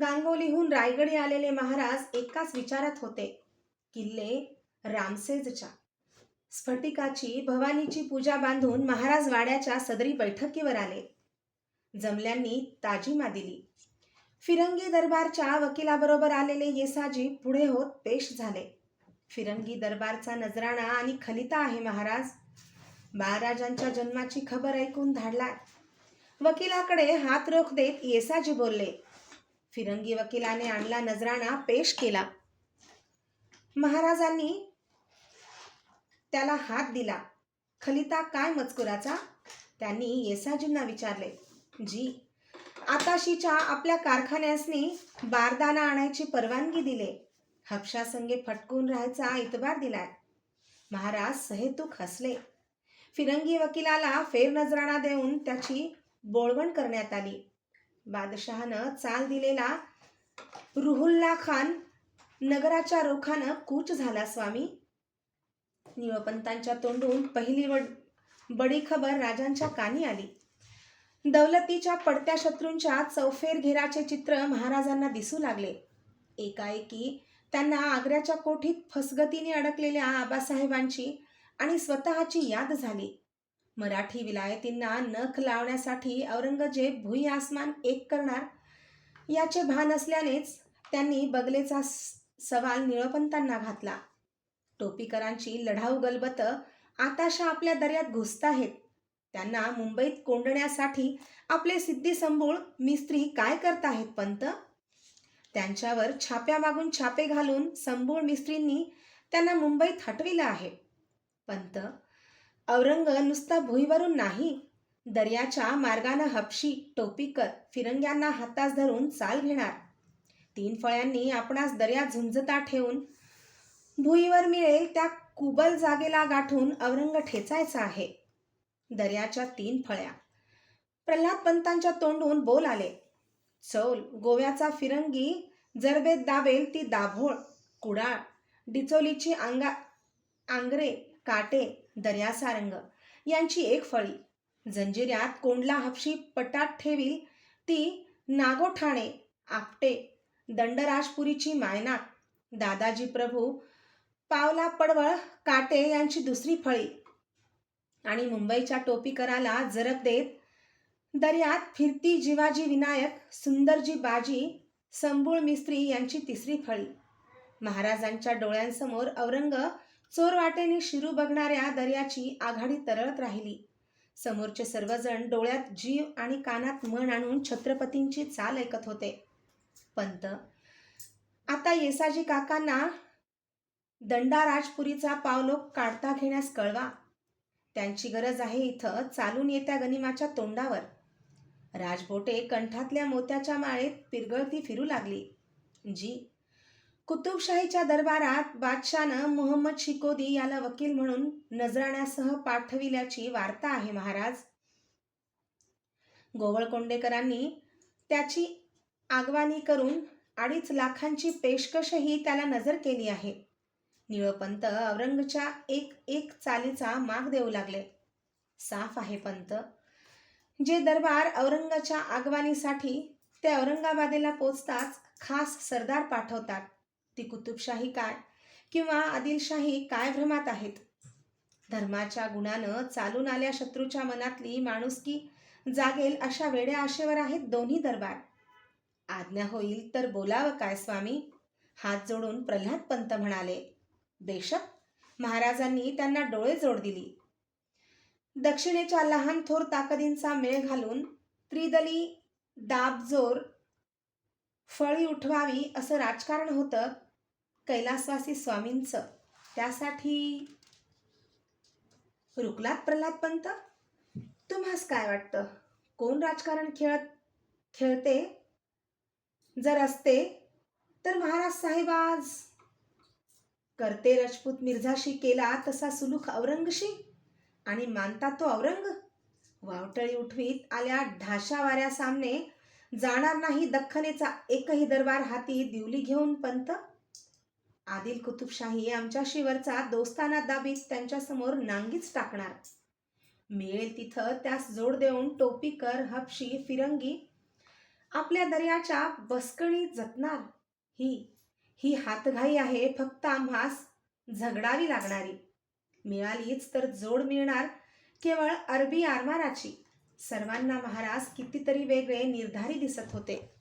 गांगोलीहून रायगडी आलेले महाराज एकाच विचारात होते. किल्ले रामसेजच्या. स्फटिकाची भवानीची पूजा बांधून महाराज वाड्याच्या सदरी बैठकीवर आले. जमल्यांनी ताजीमा दिली. फिरंगी दरबारच्या वकिलाबरोबर आलेले येसाजी पुढे होत पेश झाले. फिरंगी दरबारचा नजराणा आणि खलिता आहे महाराज. बाळराजांच्या जन्माची खबर ऐकून धाडलाय वकिलाकडे हात रोख देत येसाजी बोलले फिरंगी वकिलाने आणला नजराणा पेश केला. महाराजांनी त्याला हात दिला. खलिता काय मजकुराचा? त्यांनी येसाजींना विचारले जी आताशीच्या आपल्या कारखान्यासनी बारदाना आणायची परवानगी दिले. हपशासंगे फटकून राहायचा इतबार दिलाय. महाराज सहेतूक हसले. फिरंगी वकिलाला फेरनजराणा देऊन त्याची बोळवण करण्यात आली. बादशहानं चाल दिलेला रुहुल्ला खान नगराच्या रोखानं कूच झाला स्वामी. निळपंतांच्या तोंडून पहिली वड बडी खबर राजांच्या कानी आली. दौलतीच्या पडत्या शत्रूंच्या चौफेर घेराचे चित्र महाराजांना दिसू लागले. एकाएकी त्यांना आग्र्याच्या कोठीत फसगतीने अडकलेल्या आबासाहेबांची आणि स्वतःची याद झाली. मराठी विलायतींना नख लावण्यासाठी औरंगजेब भुई आसमान एक करणार? याचे भान असल्यानेच त्यांनी बगलेचा स- सवाल निळपंतांना घातला. टोपीकरांची लढाऊ गलबत आताशा आपल्या दर्यात घुसताहेत त्यांना मुंबईत कोंडण्यासाठी आपले सिद्धी संबूळ मिस्त्री काय करत आहेत पंत? त्यांच्यावर छाप्या मागून छापे घालून संबूळ मिस्त्रींनी त्यांना मुंबईत हटविलं आहे. पंत औरंग नुसता भुईवरून नाही दर्याच्या मार्गानं हपशी टोपीकर फिरंग्यांना हातास धरून चाल घेणार. तीन फळ्यांनी आपणास दर्यात झुंजता ठेवून भुईवर मिळेल त्या कुबल जागेला गाठून औरंग ठेचायचा आहे. दर्याच्या तीन फळ्या. प्रल्हाद पंतांच्या तोंडून बोल आले. चौल गोव्याचा फिरंगी जरबेत दाबेल ती दाभोळ कुडाळ डिचोलीची अंगा आंग्रे काटे दर्यासारंग यांची एक फळी. जंजिऱ्यात कोंडला हपशी पटात ठेवी ती नागोठाणे आपटे दंडराजपुरीची मायनाक. दादाजी प्रभू पावला पडवळ काटे यांची दुसरी फळी. आणि मुंबईच्या टोपीकराला जरब देत दर्यात फिरती जिवाजी विनायक सुंदरजी बाजी संबूळ मिस्त्री यांची तिसरी फळी. महाराजांच्या डोळ्यांसमोर औरंग चोरवाटेने शिरू बघणाऱ्या दर्याची आघाडी तरळत राहिली. समोरचे सर्वजण डोळ्यात जीव आणि कानात मन आणून छत्रपतींची चाल ऐकत होते. पंत आता येसाजी काकांना दंडा राजपुरीचा पावलोक काढता घेण्यास कळवा. त्यांची गरज आहे इथं चालून येत्या गनिमाच्या तोंडावर. राजबोटे कंठातल्या मोत्याच्या माळेत पिरगळती फिरू लागली. जी कुतुबशाहीच्या दरबारात बादशानं मोहम्मद शिकोदी याला वकील म्हणून नजराण्यासह पाठविल्याची वार्ता आहे महाराज. गोवळकोंडेकरांनी त्याची आगवानी करून अडीच लाखांची पेशकशही त्याला नजर केली आहे. निळपंत औरंगच्या एक एक चालीचा माग देऊ लागले. साफ आहे पंत. जे दरबार औरंगाच्या आगवानीसाठी ते औरंगाबादेला पोचताच खास सरदार पाठवतात. ती कुतुबशाही काय किंवा आदिलशाही काय भ्रमात आहेत? धर्माच्या गुणानं चालून आल्या शत्रूच्या मनातली माणुसकी जागेल अशा वेड्या आशेवर आहेत दोन्ही दरबार. आज्ञा होईल तर बोलावं काय स्वामी? हात जोडून प्रल्हाद पंत म्हणाले बेशक. महाराजांनी त्यांना डोळे जोड दिली. दक्षिणेच्या लहान थोर ताकदींचा मेळ घालून त्रिदली दाबजोर फळी उठवावी असं राजकारण होतं. कैलासवासी स्वामींचं. त्यासाठी रुकलात प्रल्हाद पंत? तुम्हास काय वाटतं? कोण राजकारण खेळत खेळते? जर असते तर महाराज साहेब आज करते राजपूत मिर्झाशी केला तसा सुलूक औरंगशी? आणि मानता तो औरंग? वावटळी उठवीत आल्या ढाशा वाऱ्या सामने जाणार नाही दख्खनेचा एकही दरबार हाती दिवली घेऊन पंत? आदिल कुतुबशाही आमच्याशीवरचा दोस्ताना दाबीत त्यांच्यासमोर नांगीच टाकणार. मिळेल तिथं त्यास जोड देऊन टोपीकर हपशी फिरंगी. आपल्या दर्याच्या बसकणी जतनार ही. ही हातघाई आहे फक्त आम्हास झगडावी लागणारी. मिळालीच तर जोड मिळणार केवळ अरबी आरमाराची. सर्वांना महाराज कितीतरी वेगळे निर्धारी दिसत होते.